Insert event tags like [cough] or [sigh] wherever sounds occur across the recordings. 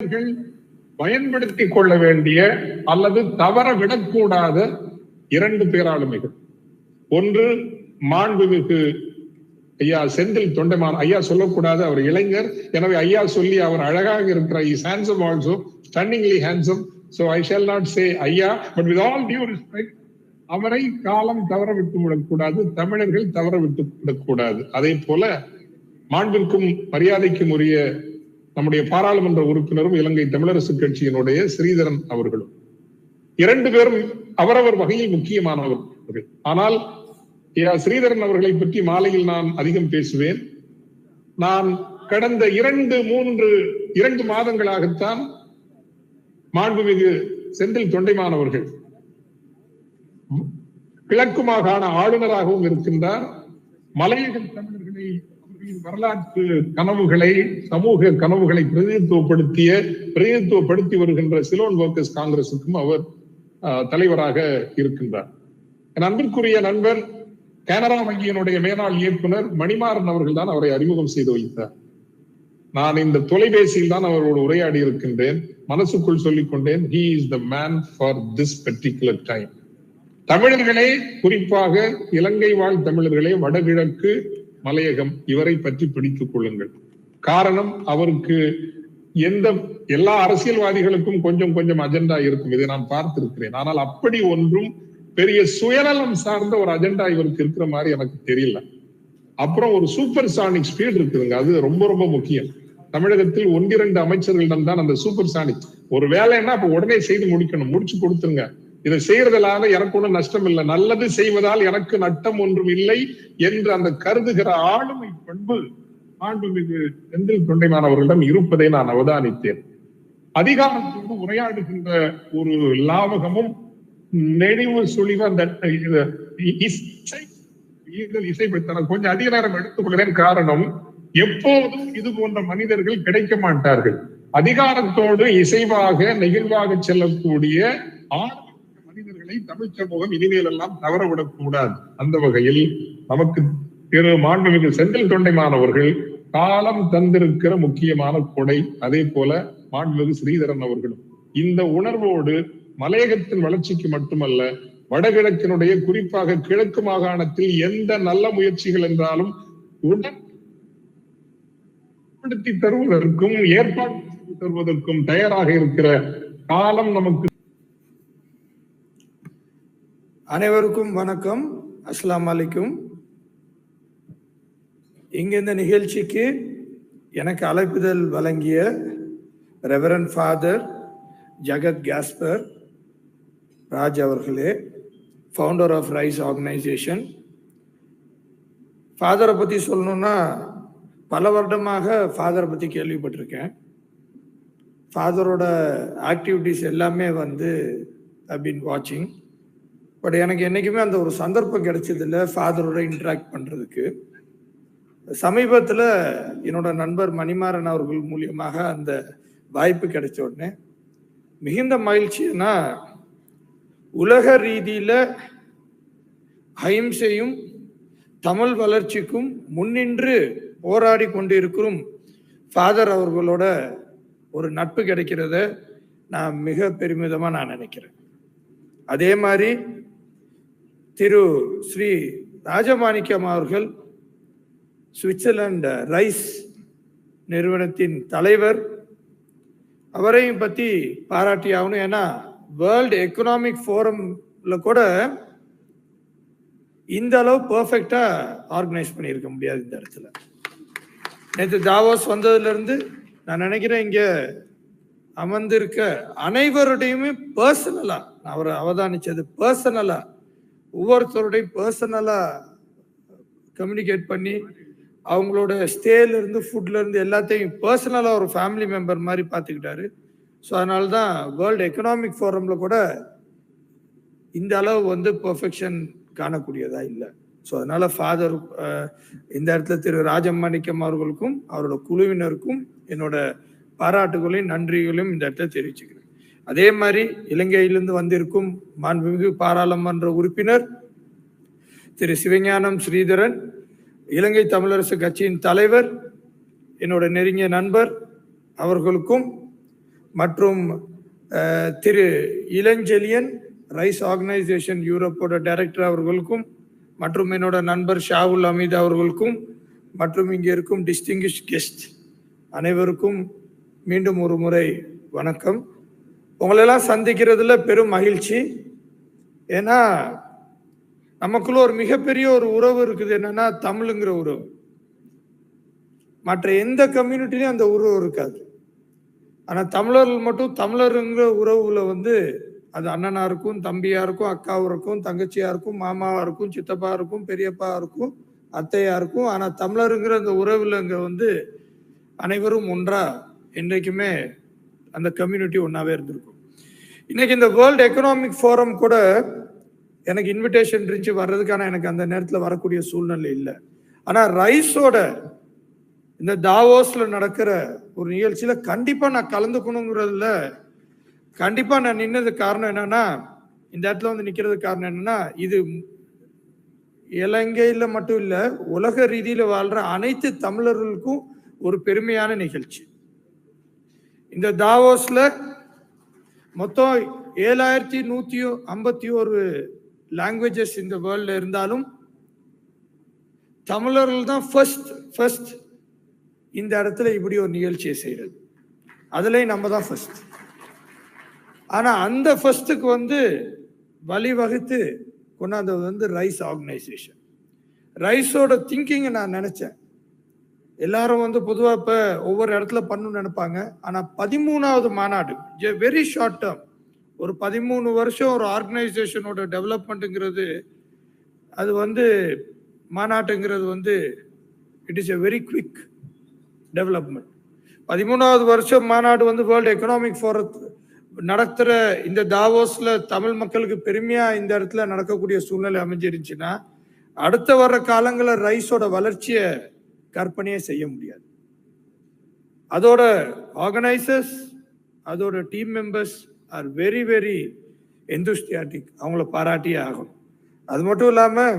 தமிழர்கள் பயன்படுத்திக் கொள்ள வேண்டிய அல்லது தவற விடக்கூடாத இரண்டு பேராளுமைகள். ஒன்று மாண்புமிகு ஐயா செந்தில் தொண்டைமான். ஐயா சொல்லக்கூடாது அவர் இளைஞர். எனவே ஐயா சொல்லி அவர் அழகாக இருக்கிற is handsome also stunningly handsome so I shall not say ஐயா but with all due respect அவரை காலம் தவற விட்டு விடக்கூடாது தமிழர்கள் தவற விட்டு விடக்கூடாது. அதே போல மாண்பிற்கும் மரியாதைக்கும் உரிய நம்முடைய பாராளுமன்ற உறுப்பினரும் இலங்கை தமிழரசு கட்சியினுடைய ஸ்ரீதரன் அவர்களும். இரண்டு பேரும் அவரவர் வகையில் முக்கியமானவர்கள் ஆனால் ஸ்ரீதரன் அவர்களை பற்றி மாலையில் நான் அதிகம் பேசுவேன். நான் கடந்த இரண்டு மூன்று இரண்டு மாதங்களாகத்தான் மாண்புமிகு செந்தில் தொண்டைமானவர்கள் கிழக்கு மாகாண ஆளுநராகவும் இருக்கின்றார். மலையக தமிழர்களை வரலாற்று கனவுகளை சமூக கனவுகளை பிரதிநிதித்துவப்படுத்திய பிரதிநிதித்துவப்படுத்தி வருகின்ற சிலோன் ஒர்க்கர்ஸ் காங்கிரசுக்கும் அவர் தலைவராக இருக்கின்றார். என் அன்பிற்குரிய நண்பர் கனரா வங்கியினுடைய மேலாள் இயக்குனர் மணிமாறன் அவர்கள் தான் அவரை அறிமுகம் செய்து வைத்தார். நான் இந்த தொலைபேசியில் தான் அவரோடு உரையாடி இருக்கின்றேன். மனசுக்குள் சொல்லிக் கொண்டேன் he is the man for this particular time தமிழர்களே குறிப்பாக இலங்கை வாழ் தமிழர்களே வடகிழக்கு மலையகம் இவரை பற்றி பிடித்துக் கொள்ளுங்கள். காரணம் அவருக்கு எந்த எல்லா அரசியல்வாதிகளுக்கும் கொஞ்சம் கொஞ்சம் அஜெண்டா இருக்கும். இதை நான் பார்த்திருக்கிறேன். ஆனால் அப்படி ஒன்றும் பெரிய சுயநலம் சார்ந்த ஒரு அஜெண்டா இவருக்கு இருக்கிற மாதிரி எனக்கு தெரியல. அப்புறம் ஒரு சூப்பர் சானிக் ஸ்பீடு இருக்குதுங்க. அது ரொம்ப ரொம்ப முக்கியம். தமிழகத்தில் ஒன்றிரண்டு அமைச்சர்களிடம் தான் அந்த சூப்பர் சானிக் ஒரு வேலைன்னா அப்ப உடனே செய்து முடிக்கணும். முடிச்சு கொடுத்துருங்க. இதை செய்யறதுனால எனக்கு ஒன்றும் நஷ்டம் இல்லை. நல்லது செய்வதால் எனக்கு நட்டம் ஒன்றும் இல்லை என்று அந்த கருதுகிற ஆளுமை பண்பு மாண்புமிகு செந்தில் தொண்டைமானவர்களிடம் இருப்பதை நான் அவதானித்தேன். அதிகாரத்தோடு உரையாடுகின்ற ஒரு லாவகமும் நெளிவு சுழிவு அந்த இசை இசை கொஞ்சம் அதிக நேரம் எடுத்துக்கொள்கிறேன். காரணம் எப்போதும் இது போன்ற மனிதர்கள் கிடைக்க மாட்டார்கள். அதிகாரத்தோடு இசைவாக நெகிழ்வாக செல்லக்கூடிய ஆறு மனிதர்களை தமிழ் சமூகம் இனிமேல் எல்லாம் தவறவிடக் கூடாது. அந்த வகையில் நமக்கு திரு மாண்புமிகு செந்தில் தொண்டைமானவர்கள் காலம் தந்திருக்கிற முக்கியமான கொடை. அதே போல மாண்புமிகு ஸ்ரீதரன் அவர்களும். இந்த உணர்வோடு மலையகத்தின் வளர்ச்சிக்கு மட்டுமல்ல வடகிழக்கினுடைய குறிப்பாக கிழக்கு மாகாணத்தில் எந்த நல்ல முயற்சிகள் என்றாலும் உடன்படுத்தி தருவதற்கும் ஏற்பாடு தருவதற்கும் தயாராக இருக்கிற காலம் நமக்கு அனைவருக்கும் வணக்கம். அஸ்லாம் அலைக்கும். இங்க இந்த நிகழ்ச்சிக்கு எனக்கு அழைப்புதல் வழங்கிய ரெவரன் ஃபாதர் ஜகத் கேஸ்பர் ராஜ் அவர்களே ஃபவுண்டர் ஆஃப் ரைஸ் ஆர்கனைசேஷன் ஃபாதரை பற்றி சொல்லணும்னா பல வருடமாக ஃபாதரை பற்றி கேள்விப்பட்டிருக்கேன். ஃபாதரோட ஆக்டிவிட்டீஸ் எல்லாமே வந்து ஐ பீன் வாட்சிங் பட் எனக்கு என்றைக்குமே அந்த ஒரு சந்தர்ப்பம் கிடைச்சதில்ல ஃபாதரோட இன்ட்ராக்ட் பண்ணுறதுக்கு சமீபத்தில் என்னோட நண்பர் மணிமாறன் அவர்கள் மூலியமாக அந்த வாய்ப்பு கிடைச்ச உடனே மிகுந்த மகிழ்ச்சினா உலக ரீதியில் அஹிம்சையும் தமிழ் வளர்ச்சிக்கும் முன்னின்று போராடி கொண்டிருக்கும் ஃபாதர் அவர்களோட ஒரு நட்பு கிடைக்கிறத நான் மிக பெருமிதமாக நான் நினைக்கிறேன். அதே மாதிரி திரு ஸ்ரீ ராஜமாணிக்கம் அவர்கள் சுவிட்சர்லாந்து ரைஸ் நிறுவனத்தின் தலைவர். அவரையும் பற்றி பாராட்டி ஆகணும் ஏன்னா வேர்ல்டு எக்கனாமிக் ஃபோரம்ல கூட இந்த அளவு பர்ஃபெக்டாக ஆர்கனைஸ் பண்ணியிருக்க முடியாது இந்த இடத்துல. நேற்று தாவோஸ் வந்ததுலேருந்து நான் நினைக்கிறேன் இங்கே அமர்ந்திருக்க அனைவருடையுமே பர்சனலாக நான் அவரை அவதானித்தது பர்சனலாக ஒவ்வொருத்தருடையும் பர்சனலாக கம்யூனிகேட் பண்ணி அவங்களோட ஸ்டேலேருந்து ஃபுட்லேருந்து எல்லாத்தையும் பர்சனலாக ஒரு ஃபேமிலி மெம்பர் மாதிரி பார்த்துக்கிட்டாரு. ஸோ அதனால தான் வேர்ல்டு எக்கனாமிக் ஃபோரமில் கூட இந்த அளவு வந்து பெர்ஃபெக்ஷன் காணக்கூடியதா இல்லை. ஸோ அதனால ஃபாதர் இந்த இடத்துல திரு ராஜம்மாணிக்கம் அவர்களுக்கும் அவரோட குழுவினருக்கும் என்னோட பாராட்டுகளையும் நன்றிகளையும் இந்த இடத்துல தெரிவிச்சுக்கிறேன். அதே மாதிரி இலங்கையிலிருந்து வந்திருக்கும் மாண்புமிகு பாராளுமன்ற உறுப்பினர் திரு சிவஞானம் ஸ்ரீதரன் இலங்கை தமிழரசு கட்சியின் தலைவர் என்னோட நெருங்கிய நண்பர் அவர்களுக்கும் மற்றும் திரு இளஞ்செலியன் ரைஸ் ஆர்கனைசேஷன் யூரோப்போட டைரக்டர் அவர்களுக்கும் மற்றும் என்னோட நண்பர் ஷாவுல் அமீத் அவர்களுக்கும் மற்றும் இங்கே இருக்கும் டிஸ்டிங்கிஷ் கெஸ்ட் அனைவருக்கும் மீண்டும் ஒரு முறை வணக்கம். உங்களெல்லாம் சந்திக்கிறதுல பெரும் மகிழ்ச்சி. ஏன்னா நமக்குள்ள ஒரு மிகப்பெரிய ஒரு உறவு இருக்குது. என்னன்னா தமிழுங்கிற உறவு. மற்ற எந்த கம்யூனிட்டிலையும் அந்த உறவு இருக்காது. ஆனால் தமிழர்கள் மட்டும் தமிழருங்கிற உறவுல வந்து அது அண்ணனா இருக்கும் தம்பியா இருக்கும் அக்காவும் இருக்கும் தங்கச்சியா இருக்கும் மாமாவா இருக்கும் சித்தப்பா இருக்கும் பெரியப்பா இருக்கும் அத்தையா இருக்கும். ஆனால் தமிழருங்கிற அந்த உறவுல இங்க வந்து அனைவரும் ஒன்றா என்றைக்குமே அந்த கம்யூனிட்டி ஒன்றாவே இருந்திருக்கும். இன்னைக்கு இந்த வேர்ல்டு எக்கனாமிக் ஃபோரம் கூட எனக்கு இன்விடேஷன் இருந்துச்சு வர்றதுக்கான எனக்கு அந்த நேரத்தில் வரக்கூடிய சூழ்நிலை இல்லை. ஆனால் ரைஸோட இந்த தாவோஸில் நடக்கிற ஒரு நிகழ்ச்சியில் கண்டிப்பாக நான் கலந்துக்கணுங்கிறதுல கண்டிப்பாக நான் நின்னது காரணம் என்னன்னா இந்த இடத்துல வந்து நிற்கிறதுக்கு காரணம் என்னன்னா இது இலங்கையில் மட்டும் இல்லை உலக ரீதியில் வாழ்கிற அனைத்து தமிழர்களுக்கும் ஒரு பெருமையான நிகழ்ச்சி. இந்த தாவோஸ்ல மொத்தம் ஏழாயிரத்தி நூத்தி ஐம்பத்தி ஒரு லாங்குவேஜஸ் இந்த வேர்ல்ட்ல இருந்தாலும் தமிழர்கள் தான் ஃபர்ஸ்ட் ஃபர்ஸ்ட் இந்த இடத்துல இப்படி ஒரு நிகழ்ச்சியை செய்யறது. அதுலேயும் நம்ம தான் ஃபர்ஸ்ட் ஆனால் அந்த ஃபர்ஸ்ட்டுக்கு வந்து வழிவகுத்து கொண்டாந்தது வந்து ரைஸ் ஆர்கனைசேஷன் ரைஸோட திங்கிங்கை நான் நினச்சேன். எல்லாரும் வந்து பொதுவாக இப்போ ஒவ்வொரு இடத்துல பண்ணணும்னு நினைப்பாங்க. ஆனால் பதிமூணாவது மாநாடு வெரி ஷார்ட் டேர்ம் ஒரு பதிமூணு வருஷம் ஒரு ஆர்கனைசேஷனோட டெவலப்மெண்ட்டுங்கிறது அது வந்து மாநாட்டுங்கிறது வந்து it is a very quick development பதிமூணாவது வருஷம் மாநாடு வந்து வேர்ல்டு எக்கனாமிக் ஃபோரத் நடத்துகிற இந்த தாவோஸில் தமிழ் மக்களுக்கு பெருமையாக இந்த இடத்துல நடக்கக்கூடிய சூழ்நிலை அமைஞ்சிருந்துச்சுன்னா அடுத்த வர்ற காலங்களில் ரைஸோட வளர்ச்சியை கற்பனையே செய்ய முடியாது. அதோட ஆர்கனைசர்ஸ் அதோட team members are very very enthusiastic அவங்கள பாராட்டியே ஆகணும். அது மட்டும் இல்லாமல்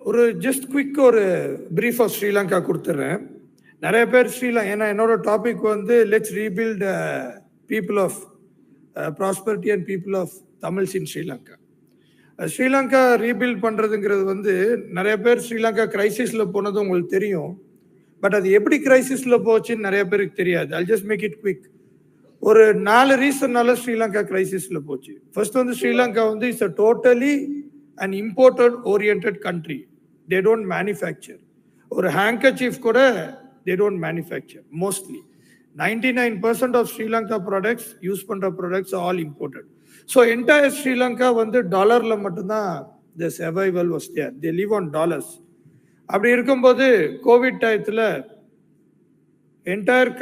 ஒரு ஜஸ்ட் குவிக் ஒரு பிரீஃப் ஆஃப் ஸ்ரீலங்கா கொடுத்துட்றேன் நிறைய பேர் ஸ்ரீலங்கா ஏன்னா என்னோட டாபிக் வந்து let's rebuild people of prosperity and people of Tamils in Sri Lanka. Sri Lanka rebuild பண்ணுறதுங்கிறது வந்து நிறைய பேர் ஸ்ரீலங்கா கிரைசிஸில் போனது உங்களுக்கு தெரியும். பட் அது எப்படி கிரைசிஸில் போச்சுன்னு நிறைய பேருக்கு தெரியாது. I just make it quick ஒரு நாலு ரீசன்னால ஸ்ரீலங்கா கிரைசிஸில் போச்சு. ஃபர்ஸ்ட் வந்து ஸ்ரீலங்கா வந்து it's a totally and imported orient country they don't manufacture ஒரு ஹேங்கர்சீஃப் கூட they don't manufacture mostly ninety nine percent of Sri Lanka products use பண்ணுற products all imported so entire Sri Lanka வந்து டாலரில் மட்டும்தான் the survival was there they live on dollars அப்படி இருக்கும்போது Covid டயத்தில் entire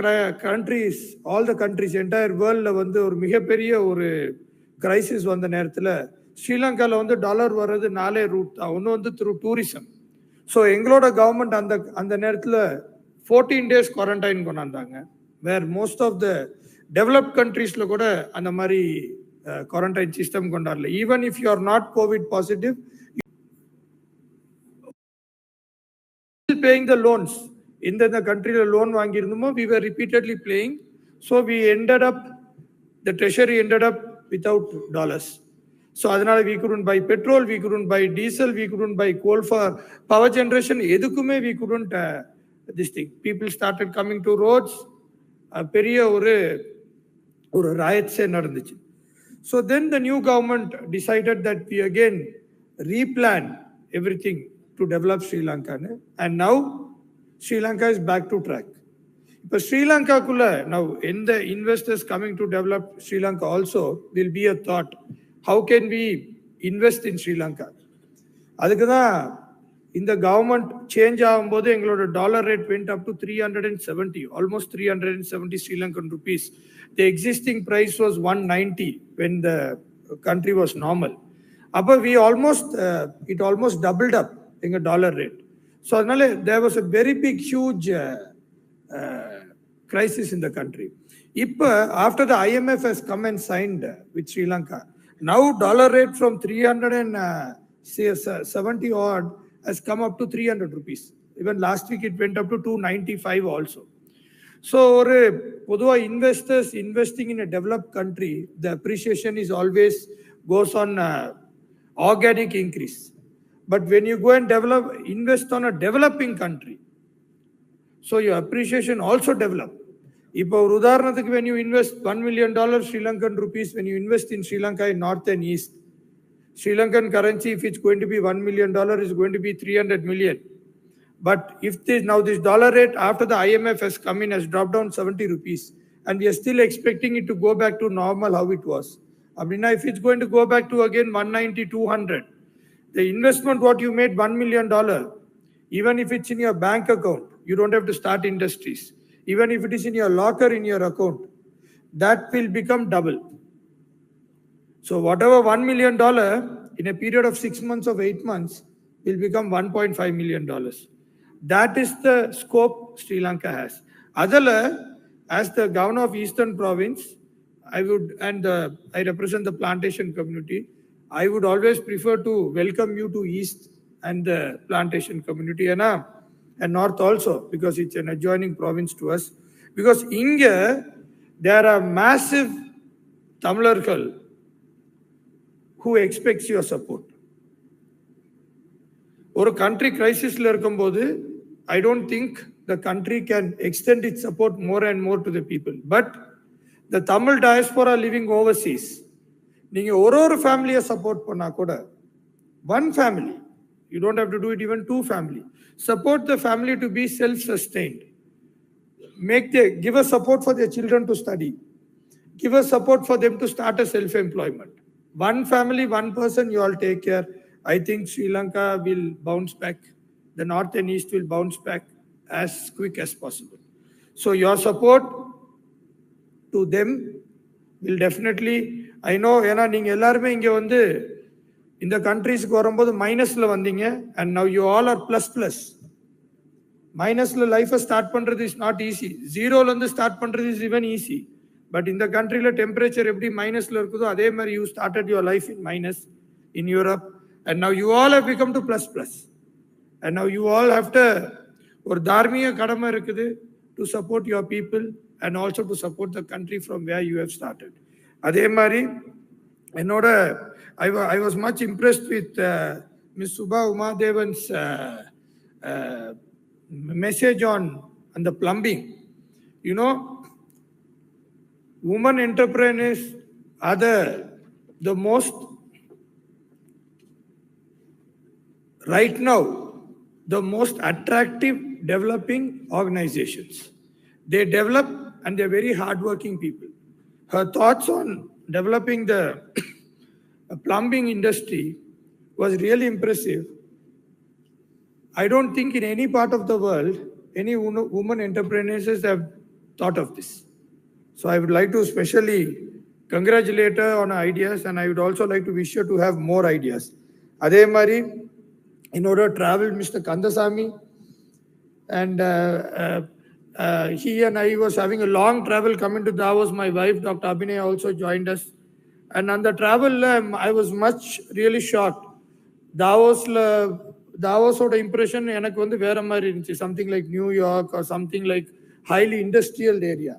countries all the countries entire வேர்ல்டில் வந்து ஒரு மிகப்பெரிய ஒரு கிரைசிஸ் வந்த நேரத்தில் ஸ்ரீலங்காவில் வந்து டாலர் வர்றது நாலே ரூட் தான். ஒன்று வந்து த்ரூ டூரிசம் ஸோ எங்களோட கவர்மெண்ட் அந்த அந்த நேரத்தில் fourteen days quarantine கொண்டாந்தாங்க. Where most of the develop கண்ட்ரீஸில் கூட அந்த மாதிரி குவாரண்டைன் சிஸ்டம் கொண்டு even if you are not covid positive paying the loans எந்தெந்த கண்ட்ரியில் loan வாங்கியிருந்தோமோ we were repeatedly playing so we ended up the treasury ended up without dollars so அதனால we couldn't buy petrol we couldn't buy diesel we couldn't buy coal for power generation எதுக்குமே we couldn't this thing people started coming to roads பெரிய ஒரு ஒரு ராயத்ஸே நடந்துச்சு So then the new government decided that we again replan everything to develop Sri Lanka. And now Sri Lanka is back to track. But Sri Lanka now in the investors coming to develop Sri Lanka also, will be a thought, how can we invest in Sri Lanka? அதுக்கு தான் இந்த government change ஆகும்போது எங்களோட dollar rate went up to three hundred and seventy almost three hundred and seventy Sri Lankan rupees the existing price was one ninety when the country was normal அப்போ we almost it almost doubled up எங்கள் dollar rate so அதனால there was a very big huge crisis in the country. இப்போ after the IMF has come and signed with Sri Lanka, now dollar rate from 370 odd has come up to 300 rupees. Even last week it went up to 295 also. So ஒரு பொதுவா investors investing in a developed country, the appreciation is always goes on uh, organic increase. But when you go and develop, invest on a developing country, so your appreciation also develop. இப்போ ஒரு உதாரணத்துக்கு when you invest one million dollars Sri Lankan rupees, when you invest in Sri Lanka in north and east, Sri Lankan currency, if it's going to be one million dollar, is going to be 300 million. But if this now this dollar rate after the IMF has come in has dropped down 70 rupees, and we are still expecting it to go back to normal how it was. Abhina, if it's going to go back to again 190, 200, the investment what you made $1 million, even if it's in your bank account, you don't have to start industries. Even if it is in your locker in your account, that will become double. So whatever $1 million in a period of six months of eight months will become $1.5 million. That is the scope Sri Lanka has. Adala, as the governor of Eastern Province, I would, and uh, I represent the plantation community, I would always prefer to welcome you to East and the plantation community and, uh, and North also, because it's an adjoining province to us. Because Inga, there are massive Tamilarkal who expects your support ஒரு country கிரைசிஸ்ல இருக்கும்போது I don't think the country can extend it support more and more to the people but the Tamil diaspora living overseas நீங்க ஒரு ஒரு ஃபேமிலியை support பண்ணா கூட one family you don't have to do it even two family support the family to be self sustained make the give a support for the children to study give a support for them to start a self employment one family one person you all take care i think sri lanka will bounce back the north and east will bounce back as quick as possible so your support to them will definitely i know ஏன்னா நீங்க எல்லாருமே இங்க வந்து இந்த கண்ட்ரீஸ்க்கு வரும்போது மைனஸ்ல வந்தீங்க and now you all are plus plus மைனஸ்ல லைஃபை start பண்றது இஸ் நாட் ஈஸி ஜீரோல இருந்து ஸ்டார்ட் பண்றது இஸ் ஈவன் ஈஸி பட் இந்த கண்ட்ரியில் டெம்பரேச்சர் எப்படி மைனஸில் இருக்குதோ அதே மாதிரி you started your life in minus in Europe and now you all have become to plus plus and now you all have to ஒரு தார்மீக கடமை இருக்குது to support your people and also to support the country from where you have started அதே மாதிரி என்னோட I I was much impressed with miss Subha Umadevan's message on அந்த plumbing you know women entrepreneurs are the the most right now the most attractive developing organizations. They develop and they're very hardworking people. Her thoughts on developing the [coughs] plumbing industry was really impressive. I don't think in any part of the world any woman entrepreneurs have thought of this. So I would like to especially congratulate her on her ideas and I would also like to wish her to have more ideas. அதே மாதிரி என்னோட travel Mr. Kandasamy and uh, uh, uh, he and I was having a long travel coming to Davos. My wife, Dr. Abhinay, also joined us. And on the travel, um, I was much really shocked. தாவோஸ்ல தாவோஸோட impression எனக்கு வந்து வேற மாதிரி இருந்துச்சு something like New York or something like highly industrial area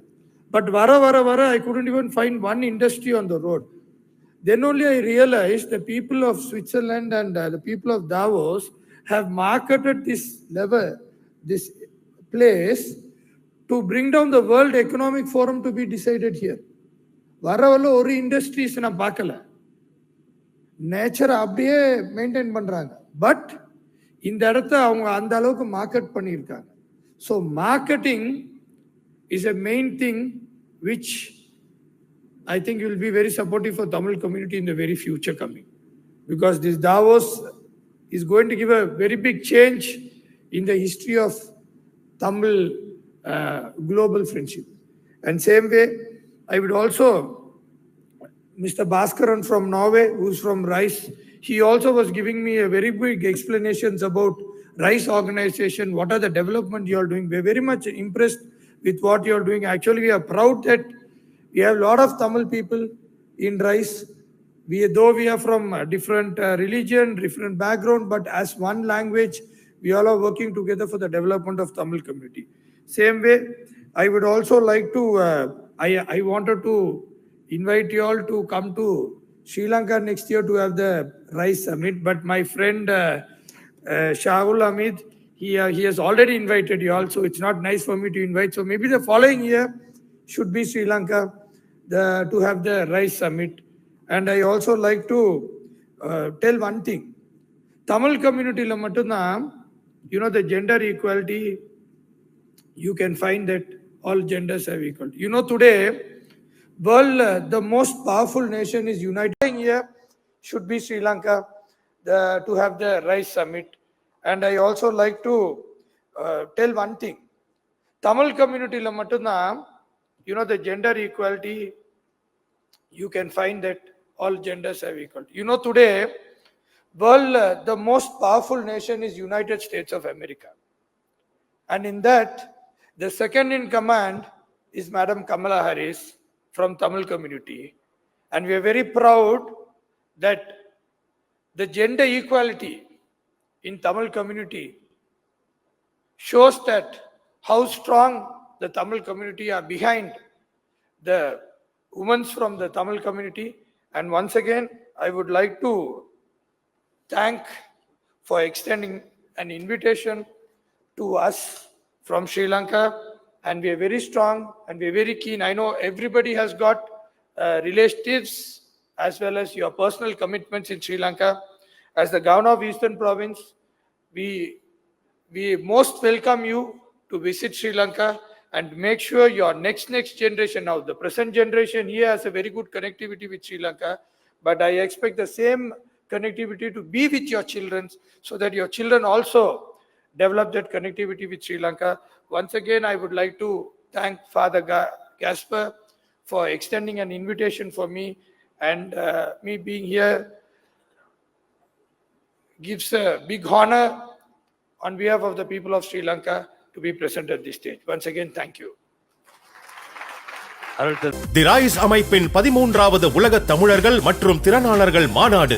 But வர வர வர I couldn't even find one industry on the road then only I realized the people of Switzerland and uh, the people of Davos have marketed this level, this place to bring down the World Economic Forum to be decided here. வரவல்ல ஒரு industries நான் பார்க்கல நேச்சரை அப்படியே maintain பண்றாங்க but இந்த இடத்த அவங்க அந்த அளவுக்கு மார்க்கெட் பண்ணியிருக்காங்க so marketing is a main thing which I think will be very supportive for Tamil community in the very future coming. Because this Davos is going to give a very big change in the history of Tamil uh, global friendship. And same way, I would also, Mr. Bhaskaran from Norway, who's from RICE, he also was giving me a very big explanations about RICE organization, what are the development you are doing. We're very much impressed with what you are doing. Actually, we are proud that we have a lot of Tamil people in RICE. We, though we are from a different uh, religion, different background, but as one language, we all are working together for the development of Tamil community. Same way, I would also like to, uh, I, I wanted to invite you all to come to Sri Lanka next year to have the Rice Summit, but my friend uh, uh, Shahul Hamid, he, uh, he has already invited you all, so it's not nice for me to invite. So maybe the following year should be Sri Lanka the, to have the rice summit. And I also like to uh, tell one thing. Tamil community you know the gender equality, you can find that all genders have equal. You know today, world uh, the most powerful nation is united here should be Sri Lanka the, to have the rice summit and i also like to uh, tell one thing Tamil கம்யூனிட்டியில் மட்டும்தான் you know the gender equality you can find that all genders have equal. You know, today, world, uh, the most powerful nation is United States of America. And in that, the second in command is Madam Kamala Harris from Tamil community. And we are very proud that the gender equality in Tamil community shows that how strong the Tamil community are behind the women from the Tamil community. And once again, I would like to thank for extending an invitation to us from Sri Lanka. And we are very strong and we are very keen. I know everybody has got uh, relatives as well as your personal commitments in Sri Lanka. As the governor of Eastern Province, we we most welcome you to visit Sri Lanka and make sure your next next generation now the present generation here has a very good connectivity with Sri Lanka but I expect the same connectivity to be with your children so that your children also develop that connectivity with Sri Lanka. Once again I would like to thank Father Ga- Gasper for extending an invitation for me and uh, me being here gives a big honor on behalf of the people of Sri Lanka to be present at this stage. Once again, thank you. The Rise அமைப்பின் பதிமூன்றாவது உலக தமிழர்கள் மற்றும் திறனாளர்கள் மாநாடு